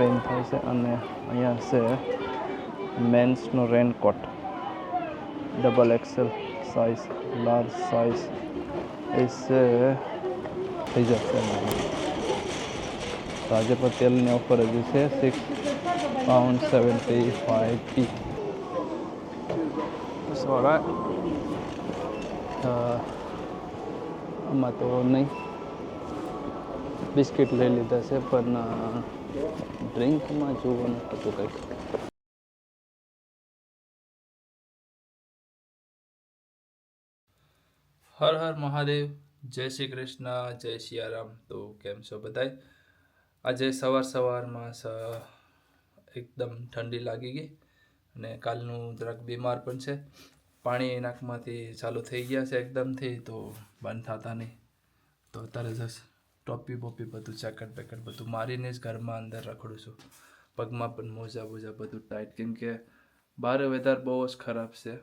Pain થાય છે અને અહીંયા છે મેન્સનો raincoat double XL size large size એ છે થઈ જશે. તો આજે પણ તેલની ઓફર હજી છે six pound seventy five P સોરા આમાં તો નહીં. બિસ્કિટ લઈ લીધા છે, પણ ડ્રિંકમાં જોવાનું હતું કંઈક. હર હર મહાદેવ, જય શ્રી કૃષ્ણ, જય સિયારામ તો કેમ છો બધાય? આજે સવાર સવારમાં એકદમ ઠંડી લાગી ગઈ અને કાલનું જરાક બીમાર પણ છે. પાણી નાકમાંથી ચાલુ થઈ ગયા છે એકદમથી, તો બંધ થતા નહીં. તો અત્યારે જશ ટોપી બોપી બધું જેકેટ બેકેટ બધું મારીને જ ઘરમાં અંદર રખડું છું. પગમાં પણ મોજા બોજા બધું ટાઈટ કેમ કે બહાર વેધર બહુ જ ખરાબ છે.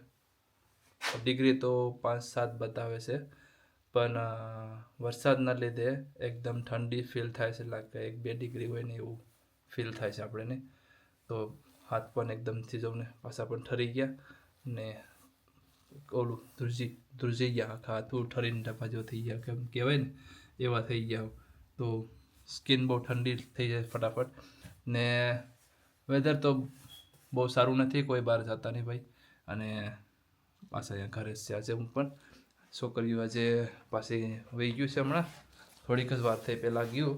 ડિગ્રી તો પાંચ સાત બતાવે છે. પણ વરસાદના લીધે એકદમ ઠંડી ફીલ થાય છે. લાગે એક બે ડિગ્રી હોય ને એવું ફીલ થાય છે આપણને. તો હાથ પણ એકદમ થીજવને પાછા પણ ઠરી ગયા ને ઓલું ધ્રુજી ધ્રુજી ગયા. આખા હાથું ઠરીને ડબ્બા જો થઈ ગયા. કેમ કહેવાય ને? એવા થઈ ગયા. તો સ્કિન બહુ ઠંડી થઈ જાય ફટાફટ. ને વેધર તો બહુ સારું નથી, કોઈ બહાર જતા નહીં ભાઈ. અને પાછા અહીંયા ઘરે જ છે આજે હું પણ. છોકરીઓ આજે પાછી વહી ગયું છે હમણાં. થોડીક જ વાર થઈ પહેલાં ગયું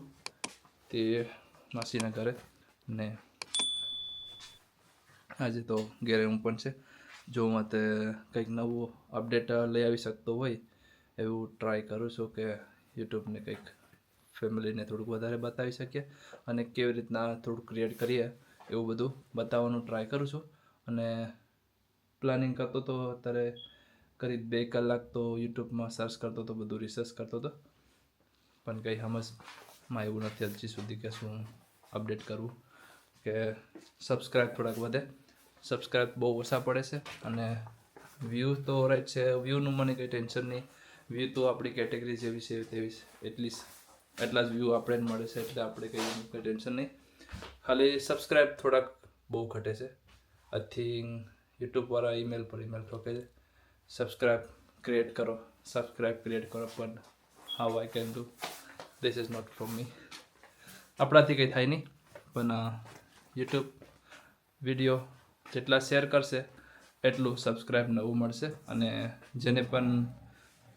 તે માસીના ઘરે. ને આજે તો ઘેરે હું પણ છે. જો હું તે કંઈક નવું અપડેટ લઈ આવી શકતો હોય, એવું ટ્રાય કરું છું કે યુટ્યુબને કંઈક ફેમિલીને થોડુંક વધારે બતાવી શકીએ અને કેવી રીતના થોડુંક ક્રિએટ કરીએ એવું બધું બતાવવાનું ટ્રાય કરું છું. અને પ્લાનિંગ કરતો તો અત્યારે કરી બે કલાક તો યુટ્યુબમાં સર્ચ કરતો તો બધું રિસર્ચ કરતો હતો પણ કંઈ સમજમાં એવું નથી હજી સુધી કે શું અપડેટ કરવું. કે સબસ્ક્રાઈબ થોડાક વધે. સબસ્ક્રાઇબ બહુ ઓછા પડે છે અને વ્યૂ તો રાઈટ છે. વ્યૂનું મને કંઈ ટેન્શન નહીં. વ્યૂ તો આપણી કેટેગરી જેવી છે, તેવી છે. એટલી જ વ્યૂ આપણે મળે છે, એટલે આપણે કંઈ કંઈ ટેન્શન નહીં. ખાલી સબસ્ક્રાઈબ થોડાક બહુ ઘટે છે. આઈ થિંક યુટ્યુબવાળા ઈમેલ પર ઈમેલ ઠોકે છે. સબસ્ક્રાઈબ ક્રિએટ કરો. સબસ્ક્રાઈબ ક્રિએટ કરો, પણ how I can do this is not from me આપણાથી કંઈ થાય નહીં, પણ યુટ્યુબ વીડિયો જેટલા શેર કરશે, એટલું સબસ્ક્રાઈબ નવું મળશે. અને જેને પણ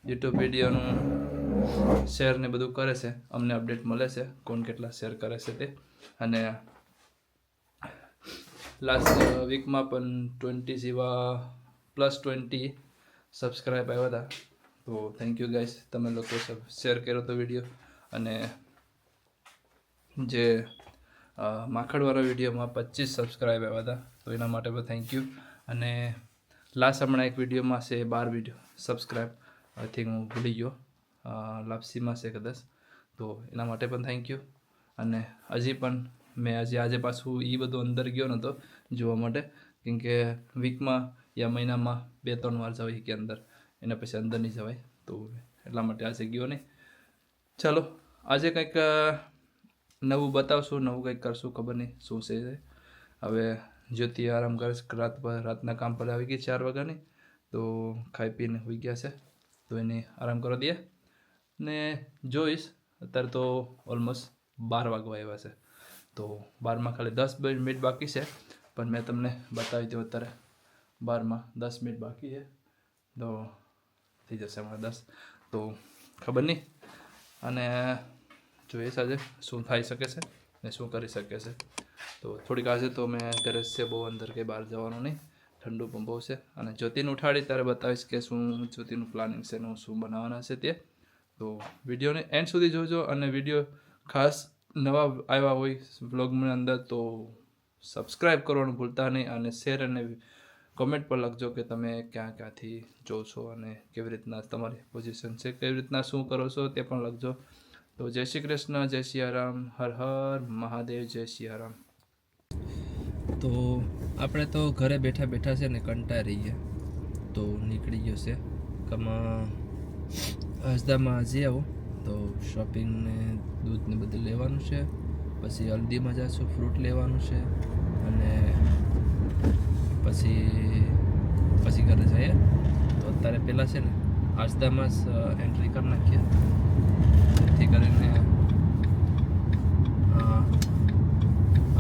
યુટ્યુબ વિડીયોનું શેર ને બધું કરે છે. અમને અપડેટ મળે છે કોણ કેટલા શેર કરે છે તે. અને લાસ્ટ વીકમાં પણ ટ્વેન્ટી જેવા પ્લસ ટ્વેન્ટી સબસ્ક્રાઈબ આવ્યા હતા તો થેન્ક યુ ગાઈસ તમે લોકો શેર કર્યો તો વીડિયો અને જે માખણવાળા વિડીયોમાં પચીસ સબસ્ક્રાઈબ આવ્યા હતા તો એના માટે પણ થેન્ક યુ અને લાસ્ટ હમણાં એક વિડીયોમાં છે બાર વીડિયો સબસ્ક્રાઈબ આઈ થિંક હું ભૂલી ગયો. લાપસીમાં છે કદાચ. તો એના માટે પણ થેન્ક યુ અને હજી પણ મેં હજી આજે પાછું એ બધું અંદર ગયો નહોતો જોવા માટે. કેમ કે વીકમાં યા મહિનામાં બે, ત્રણ વાર જવાય કે અંદર. એના પછી અંદર નહીં જવાય. તો એટલા માટે આજે ગયો નહીં. ચાલો, આજે કંઈક નવું બતાવશું, નવું કંઈક કરશું, ખબર નહીં શું છે હવે જ્યોતિ આરામ કરે રાત રાતના કામ પર આવી ગઈ ચાર વાગ્યાની. તો ખાઈ પીને હોઈ ગયા છે. તો એને આરામ કરવા દઈએ ને જોઈશ, અત્યારે તો ઓલમોસ્ટ બાર વાગવા આવ્યા છે. તો બારમાં ખાલી દસ મિનિટ બાકી છે, પણ મેં તમને બતાવી દઉં અત્યારે બારમાં દસ મિનિટ બાકી છે. તો થઈ જશે હમણાં દસ. તો ખબર નહીં. અને જોઈએ આજે શું થઈ શકે છે ને શું કરી શકે છે. તો થોડીક આજે તો મેં ઘરે છે બહુ અંદર કે બહાર જવાનું નહીં. ઠંડુ છે. અને જ્યોતિને ઉઠાડી ત્યારે બતાવીશ કે શું જ્યોતિનું પ્લાનિંગ છે એનું શું બનાવવાના છે તે. તો વિડીયોને એન્ડ સુધી જોજો અને વીડિયો ખાસ નવા આવ્યા હોય બ્લોગની અંદર તો સબસ્ક્રાઈબ કરવાનું ભૂલતા નહીં અને શેર અને કોમેન્ટ પર લખજો કે તમે ક્યાં ક્યાંથી જો છો અને કેવી રીતના તમારી પોઝિશન છે, કેવી રીતના શું કરો છો તે પણ લખજો. તો જય શ્રી કૃષ્ણ, જય સિયારામ હર હર મહાદેવ, જય સિયારામ તો આપણે તો ઘરે બેઠા બેઠા છે ને કંટાળી રહીએ તો નીકળી ગયો છે. કમાં હસદામાં આજે આવો. તો શોપિંગ ને દૂધ ને બધું લેવાનું છે. પછી હલ્દીમાં જશું, ફ્રૂટ લેવાનું છે. અને પછી પછી ઘરે જઈએ. તો અત્યારે પહેલાં છે ને આજદામાં એન્ટ્રી કરી નાખીએ જેથી કરીને અ,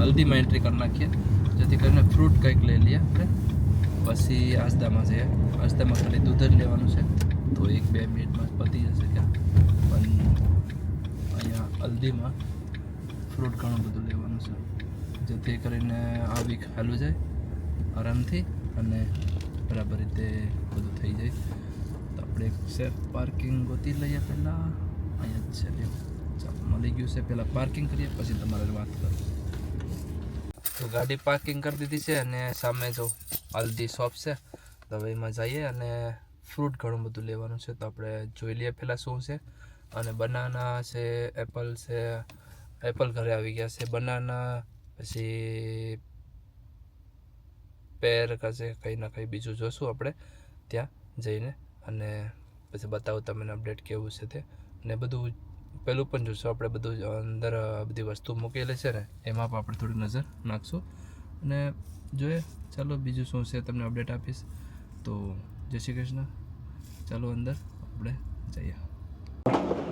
હલ્દીમાં એન્ટ્રી કરી નાખીએ. જેથી કરીને ફ્રૂટ કંઈક લઈ લઈએ. આપણે પછી આજદામાં જઈએ. આજદામાં ખાલી દૂધ જ લેવાનું છે. તો એક બે મિનિટમાં પતી જશે ક્યાં પણ અહીંયા હલ્દીમાં ફ્રૂટ ઘણું બધું લેવાનું છે. જેથી કરીને આ વીક હાલું જાય આરામથી અને બરાબર રીતે બધું થઈ જાય. તો આપણે એક સેફ પાર્કિંગ ગોતી લઈએ પહેલાં. અહીંયા જ છે મળી ગયું છે. પહેલાં પાર્કિંગ કરીએ, પછી તમારે વાત કરું તો ગાડી પાર્કિંગ કરી દીધી છે અને સામે જો હલ્દી શોપ છે, તો હવે એમાં જઈએ અને ફ્રૂટ ઘણું બધું લેવાનું છે. તો આપણે જોઈ લઈએ પહેલાં શું છે. અને બનાના છે એપલ છે એપલ ઘરે આવી ગયા છે. બનાના પછી પેર કશે, કંઈ ના કંઈ બીજું જોશું આપણે ત્યાં જઈને. અને પછી બતાવું તમને અપડેટ કેવું છે તે. ને બધું પેલું પણ જોશું આપણે બધું અંદર બધી વસ્તુ મૂકેલી છે ને, એમાં પણ આપણે થોડી નજર નાખશું. અને જોઈએ, ચાલો બીજું શું છે, તમને અપડેટ આપીશ. તો, જય શ્રી કૃષ્ણ. ચાલો અંદર, આપણે જઈએ.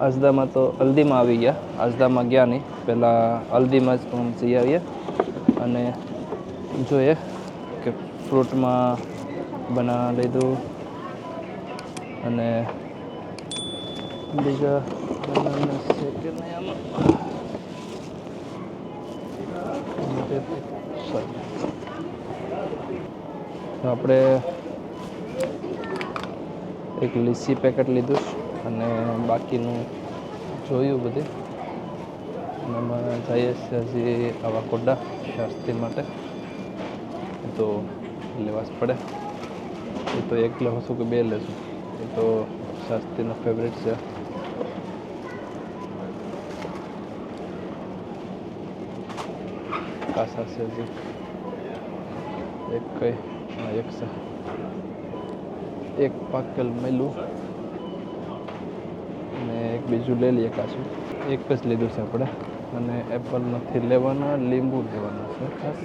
અજદામાં તો હલ્દીમાં આવી ગયા. અજદામાં ગયા નહીં. પહેલાં હલ્દીમાં જ હું જઈ આવીએ. અને જોઈએ કે ફ્રૂટમાં બના લીધું. અને બીજા બનાના છે કે નહીં આમાં Sorry. તો આપણે એક લીસી પેકેટ લીધું અને બાકીનું જોયું બધું. અને જઈએ છીએ હજી આવા કોડા શાસ્ત્રી માટે. તો લેવા જ પડે. એ તો એક લેવાશું કે બે લેશું એ તો શાસ્ત્રીનો ફેવરેટ છે. કાસા છે હજી. એક કઈ. હા, એક છે એક પાકેલ મેલું. અને એક બીજું લઈ લઈએ કાચું. એક જ લીધું છે આપણે. અને એપલ નથી લેવાના, લીંબુ લેવાના છે. ખાસ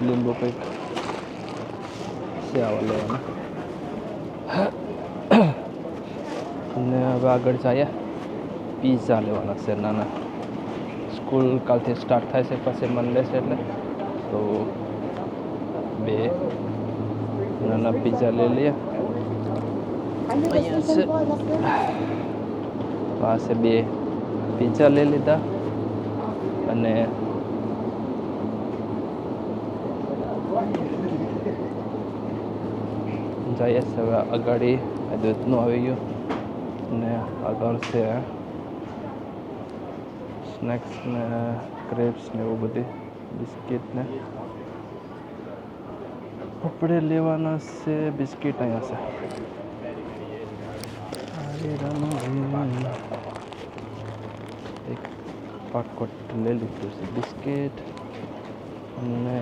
લીંબુ કંઈક છે આવા લેવાના. હવે આગળ જઈએ. પીઝા લેવાના છે નાના. સ્કૂલ કાલથી સ્ટાર્ટ થાય છે, પછી મંડે છે એટલે. તો બે નાના પીઝા લઈ લઈએ. પાસે બે પીઝા લઈ લીધા. અને જઈએ હવે અગાડી દૂધનું આવી ગયું. અને આગળ છે સ્નેક્સ ને ક્રેપ્સ ને એવું બધી બિસ્કિટ ને. આપણે લેવાના છે બિસ્કિટ અહીંયા છે. એક પાકોટ લઈ લીધું છે બિસ્કિટ અને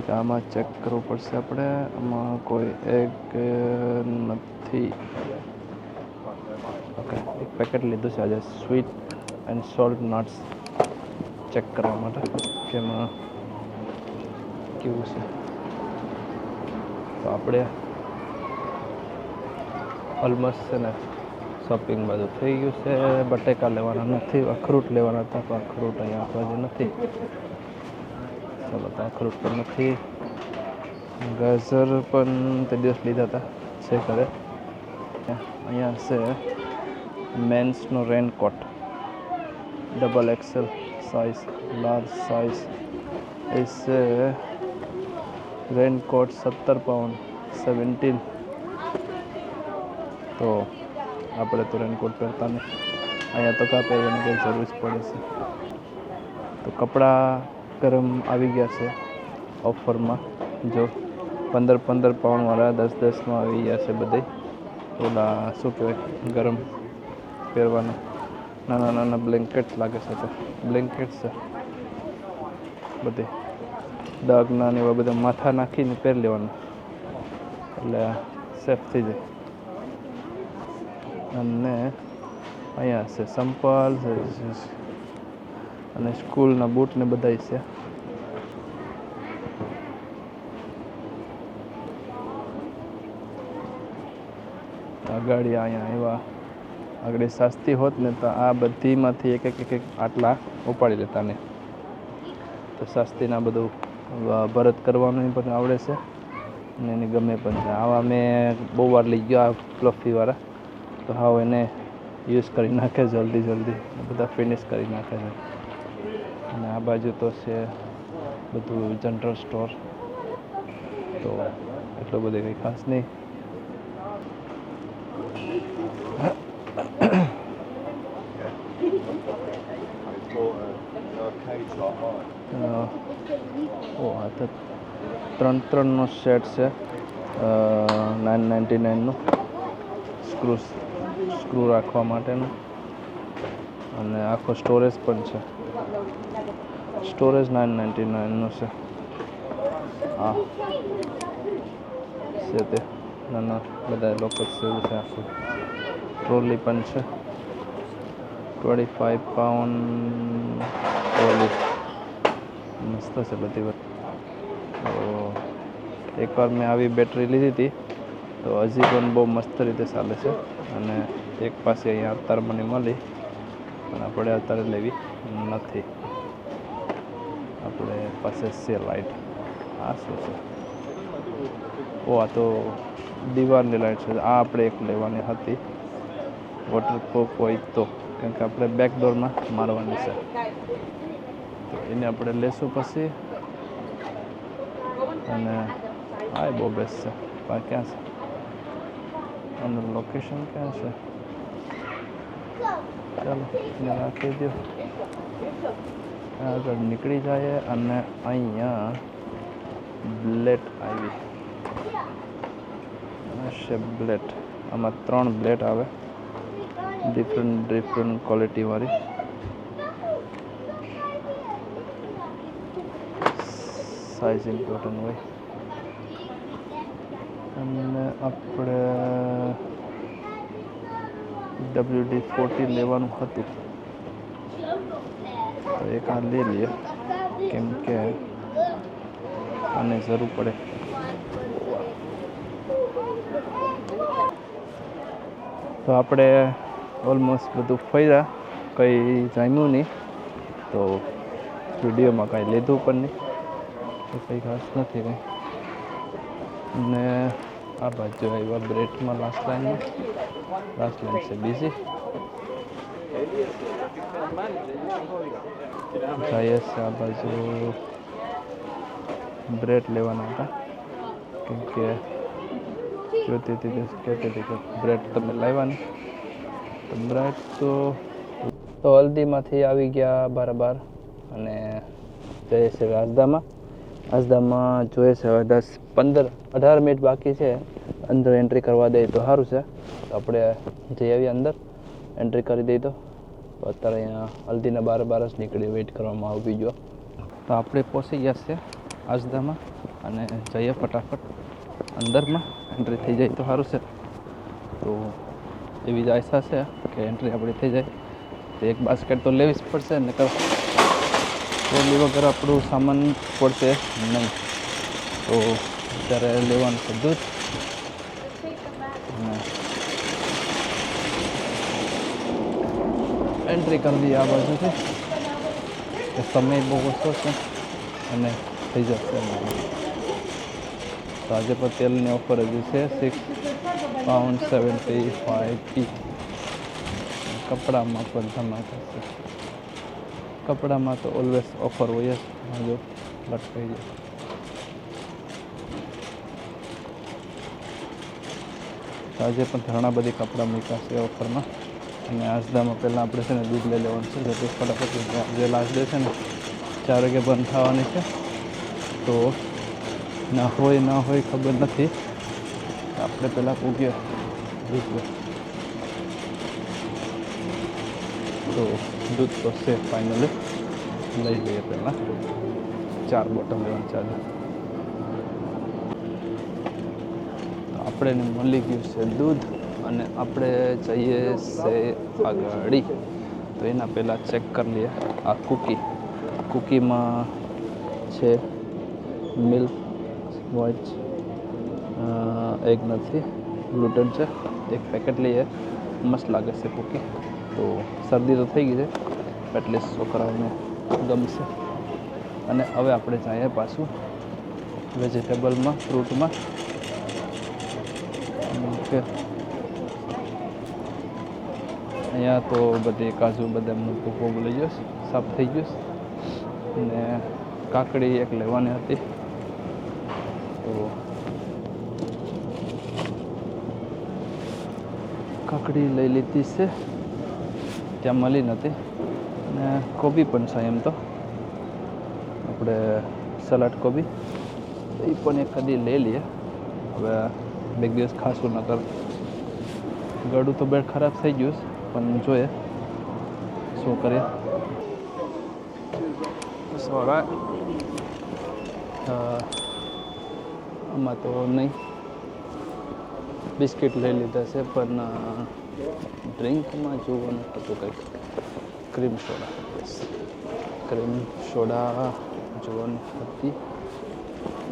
એક આમાં ચેક કરવું પડશે આપણે. આમાં કોઈ એક નથી. ઓકે એક પેકેટ લીધું છે આજે. Sweet and salt nuts check કરવા માટે કે એમાં કેવું છે. તો આપણે ઓલમોસ્ટ છે ને શોપિંગ બધું થઈ ગયું છે. બટેકા લેવાના નથી, અખરૂટ લેવાના હતા, પણ અખરૂટ અહીંયા આપવા જે નથી. તો અખરૂટ પણ નથી ગાજર પણ તે દિવસ લીધા હતા, છે ઘરે. અહીંયા છે મેન્સનો raincoat. Double XL size large size એ રેનકોટ સત્તર પાઉન્ડ સેવન્ટીન તો આપણે તો રેનકોટ પહેરતા નહીં. અહીંયા તો કાં પહેરવાની કંઈ જરૂર જ પડે છે. તો કપડાં ગરમ આવી ગયા છે ઓફરમાં. જો પંદર પંદર પાઉન્ડવાળા દસ દસમાં આવી ગયા છે બધે. ઓલા શું કહેવાય, ગરમ પહેરવાના. નાના નાના બ્લેન્કેટ લાગે છે તો. બ્લેન્કેટ છે. બધી. ડાઘના ને એવા બધા માથા નાખીને પહેરી લેવાનું. એટલે સેફ થઈ જાય. અને અહીંયા છે, સંપલ અને સ્કૂલના બૂટ ને બધા છે. ગાડી અહીંયા એવા આગળ સસ્તી હોત ને તો આ બધીમાંથી એક એક એક એક આટલા ઉપાડી લેતા ને. તો સસ્તીના બધું ભરત કરવાનું પણ આવડે છે. અને એને ગમે પણ છે. આવા મેં બહુ વાર લઈ ગયો આ ફ્લફીવાળા તો હાવ એને યુઝ કરી નાખે જલ્દી જલ્દી. બધા ફિનિશ કરી નાખે છે. અને આ બાજુ તો છે બધું જનરલ સ્ટોર તો એટલું બધું કંઈ ખાસ નહીં. ઓ તો ત્રણ, ત્રણનો સેટ છે. નાઇન નાઇન્ટી નાઇનનું સ્ક્રૂ સ્ક્રૂ રાખવા માટેનું. અને આખો સ્ટોરેજ પણ છે. સ્ટોરેજ નાઇન નાઇન્ટી નાઇનનું છે હા છે તે નાના બધા લોકો જેવું છે ટ્રોલી પણ છે ટ્વેન્ટી ફાઈવ પાઉન્ડ ટ્રોલી મસ્ત છે બધી વસ્તુ એકવાર મેં આવી બેટરી લીધી હતી તો હજી પણ બહુ મસ્ત રીતે ચાલે છે અને એક પાસે અહીંયા અત્યારે મને મળી પણ આપણે અત્યારે લેવી નથી આપણે પાસે છે લાઇટ આ શું છે? ઓ, આ તો દિવાલની લાઇટ છે. આ આપણે એક લેવાની હતી. વોટરપ્રૂફ હોય તો. કેમ કે આપણે બેકડોરમાં મારવાની છે. તો એને આપણે લેશું પછી. અને આ બહુ બેસ્ટ છે. પણ ક્યાં છે? અંદર લોકેશન ક્યાં છે? ચાલો રાખી દો આગળ નીકળી જાય અને અહીંયા બ્લેટ આવી. છે બ્લેટ. આમાં ત્રણ બ્લેટ આવે. ડિફરન્ટ ડિફરન્ટ ક્વોલિટીવાળી સાઇઝ ઇમ્પોર્ટન્ટ હોય. અને આપણે ડબલ્યુ ડી ફોર્ટી લેવાનું હતું. એક આ લઈ લઈએ. કેમ કે આને જરૂર પડે. તો આપણે ઓલમોસ્ટ બધું ફર્યા. કંઈ જામ્યું નહીં. તો વિડીયોમાં કાંઈ લીધું પણ નહીં. તો કંઈ ખાસ નથી કંઈ. અને આ બાજુ આવ્યા બ્રેડમાં લાસ્ટ લાઈનમાં લાસ્ટ લાઈન છે બીજી જઈએ આ બાજુ બ્રેડ લેવાના હતા કેમ કે જોતી હતી કહેતી હતી કે બ્રેડ તમે લાવવાની તો બ્રેડ તો તો હલ્દીમાંથી આવી ગયા બરાબર અને જઈએ છે આઝદામાં આજદામાં જોઈએ છે હવે દસ પંદર, અઢાર મિનિટ બાકી છે. અંદર એન્ટ્રી કરવા દઈએ તો સારું છે. આપણે જઈ આવીએ અંદર. એન્ટ્રી કરી દઈ તો તો. અત્યારે અહીંયા હલ્દીના બાર બાર જ નીકળી વેઇટ કરવામાં આવી ગયો તો આપણે પહોંચી ગયા છે આજદામાં અને જઈએ ફટાફટ. અંદરમાં એન્ટ્રી થઈ જાય તો સારું છે. તો એવી જ આશા છે કે એન્ટ્રી આપણી થઈ જાય. તો એક બાસ્કેટ તો લેવી જ પડશે ને કર ટ્રોલી વગર આપણું સામાન પડશે નહીં. તો અત્યારે લેવાનું બધું દૂધ. એન્ટ્રી કરી દઈએ આ બાજુથી સમય બહુ ઓછો છે અને થઈ જશે તો આજે પણ તેલની ઓફર હજી છે. Six pound seventy five P કપડામાં પણ ધમાકા છે. કપડામાં તો ઓલવેઝ ઓફર હોય જ. જો લટકાઈ જાય. આજે પણ ઘણા બધી કપડાં મૂક્યા છે ઓફરમાં. અને આજદામાં પહેલાં આપણે છે ને દૂધ લઈ લેવાનું છે. જેથી ફટાફટ જે લાસ્ટ ડે છે ને, ચાર વાગે બંધ થવાની છે. તો ના હોય ના હોય ખબર નથી. આપણે પહેલાં પૂગીએ દૂધ તો દૂધ તો છે ફાઇનલી લઈ લઈએ પહેલાં. ચાર બોટલ લેવાની ચાલે આપણે મળી ગયું છે દૂધ. અને આપણે જઈએ છે આગળ. તો એના પહેલાં ચેક કરી લઈએ. આ કૂકી કૂકીમાં છે મિલ્ક વોચ એક નથી. ગ્લુટન છે. એક પેકેટ લઈએ. મસ્ત લાગે છે કૂકી તો શરદી તો થઈ ગઈ છે એટલીસ્ટ છોકરાઓને ગમશે. અને હવે આપણે જઈએ પાછું વેજીટેબલમાં ફ્રૂટમાં કે અહીંયા તો બધી કાજુ બદામનું ભૂકો લઈ ગયો સાફ થઈ ગયો અને કાકડી એક લેવાની હતી. તો કાકડી લઈ લીધી છે. ત્યાં મળી નથી. અને કોબી પણ છે એમ તો. આપણે સલાડ કોબી. એ પણ એક કદી લઈ લઈએ. હવે બે દિવસ ખાશું નકર ગળું તો બેડ ખરાબ થઈ ગયું છે, પણ જોઈએ. શું કરીએ? આમાં તો નહીં. બિસ્કિટ લઈ લીધા છે પણ ડ્રિંકમાં જોવાનું હતું કંઈક. Cream soda. ક્રીમ સોડા જોવાની હતી.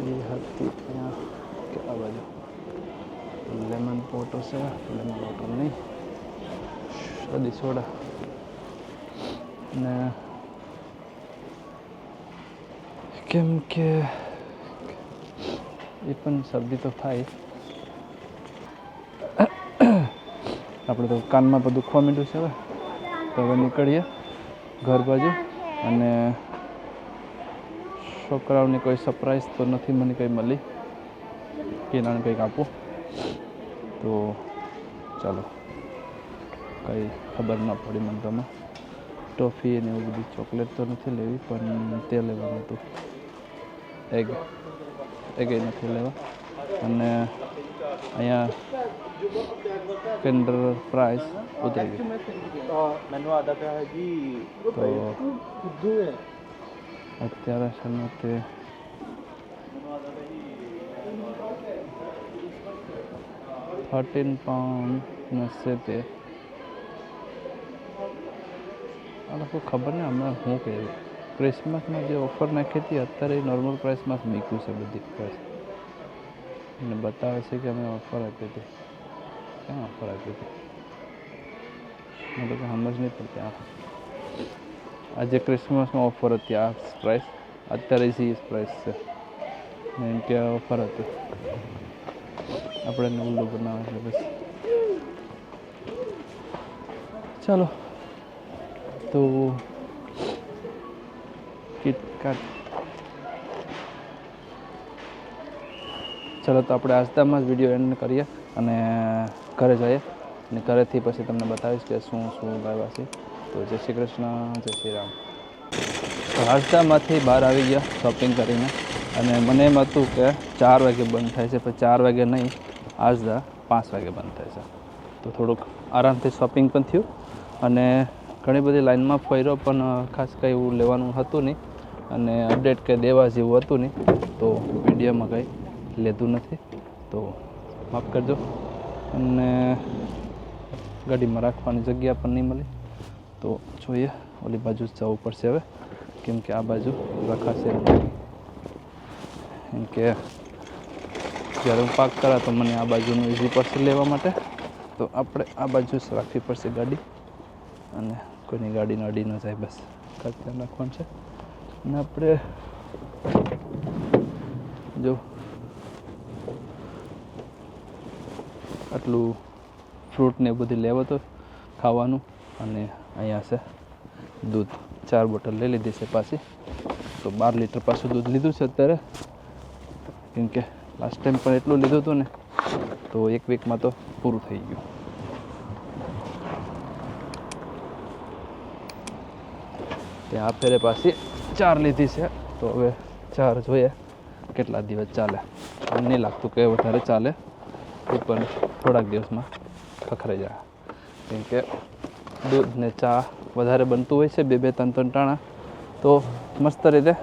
એ હતી અહીંયા કે આ બાજુ. લેમન પોટો છે લેમન વોટર નહીં. સાદી સોડા. ને કેમ કે એ પણ શરદી તો થાય. આપણે તો કાનમાં બધું ખવા માંડ્યું છે હવે. તો હવે નીકળીએ ઘર બાજુ. અને છોકરાઓને કોઈ સરપ્રાઈઝ તો નથી મને કંઈ મળી. કે એનાને કંઈક આપું. તો ચાલો. કંઈ ખબર ન પડી મને તમે ટોફી અને એવું બધી ચોકલેટ તો નથી લેવી પણ તે લેવાનું હતું. એગ એગ નથી લેવા. અને અહીંયા किंडर प्राइस ઉતરી ही मैंने आधा क्या है થર્ટીન પાઉન્ડ ને સેતે આ લોકો ખબર ને હમણાં શું કહે ક્રિસમસમાં જે ઓફર નાખી હતી, અત્યારે નોર્મલ પ્રાઇસમાં જ મૂક્યું છે બધી પ્રાઇસ અને બતાવે છે કે અમે ઓફર આપી હતી. ક્યાં ઓફર આપી હતી? મને તો સમજ નહીં પડતી આ આજે ક્રિસમસમાં ઓફર હતી આ પ્રાઇસ અત્યારે સી પ્રાઇસ છે. એમ કે ઓફર હતી. આપણે નવલું બનાવે છે બસ. ચાલો. તો કિટકાટ ચાલો તો આપણે આજતામાં જ વીડિયો એન્ડ કરીએ અને ઘરે જઈએ. અને ઘરેથી પછી તમને બતાવીશ કે શું શું ગાવા છે. તો જય શ્રી કૃષ્ણ, જય શ્રી રામ. હાસદામાંથી બહાર આવી ગયા શોપિંગ કરીને. અને મને એમ હતું કે ચાર વાગે બંધ થાય છે, પણ ચાર વાગે નહીં આજદા પાંચ વાગે બંધ થાય છે. તો થોડુંક આરામથી શોપિંગ પણ થયું. અને ઘણી બધી લાઇનમાં ફર્યો, પણ ખાસ કંઈ એવું લેવાનું હતું નહીં. અને અપડેટ કંઈ દેવા જેવું હતું નહીં, તો વિડીયોમાં કંઈ લેતું નથી. તો માફ કરજો. અને ગાડીમાં રાખવાની જગ્યા પણ નહીં મળી. તો જોઈએ, ઓલી બાજુ જ જવું પડશે હવે. કેમ કે આ બાજુ રખાશે કેમ કે જ્યારે હું પાક કરા તો મને આ બાજુનું ઇઝી પડશે લેવા માટે. તો આપણે આ બાજુ જ રાખવી પડશે ગાડી. અને કોઈની ગાડીને અડી ન જાય બસ. ખાસ ધ્યાન રાખવાનું છે. અને આપણે જો આટલું ફ્રૂટ ને બધું લેવો તો ખાવાનું અને અહીંયા છે દૂધ. ચાર બોટલ લઈ લીધી છે પાછી. તો બાર લીટર પાછું દૂધ લીધું છે અત્યારે. કેમ કે લાસ્ટ ટાઈમ પણ એટલું લીધું હતું ને, તો એક વીકમાં તો પૂરું થઈ ગયું. ત્યાં ફેરે પાછી ચાર લીધી છે. તો હવે ચાર જોઈએ કેટલા દિવસ ચાલે. મને નહીં લાગતું કે વધારે ચાલે. એ પણ થોડાક દિવસમાં ખખરાઈ જાય. કેમ કે દૂધ ને ચા વધારે બનતું હોય છે, બે બે ત્રણ ત્રણ ટાણા. તો મસ્ત રીતે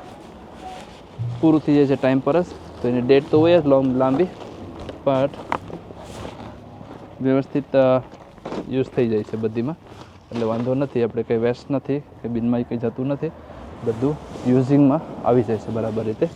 પૂરું થઈ જાય છે ટાઈમ પર જ. તો એની ડેટ તો હોય જ લોંગ, લાંબી. બટ વ્યવસ્થિત યુઝ થઈ જાય છે બધીમાં. એટલે વાંધો નથી, આપણે કંઈ વેસ્ટ નથી કે બિનમાં કંઈ જતું નથી. બધું યુઝિંગમાં આવી જાય છે બરાબર રીતે.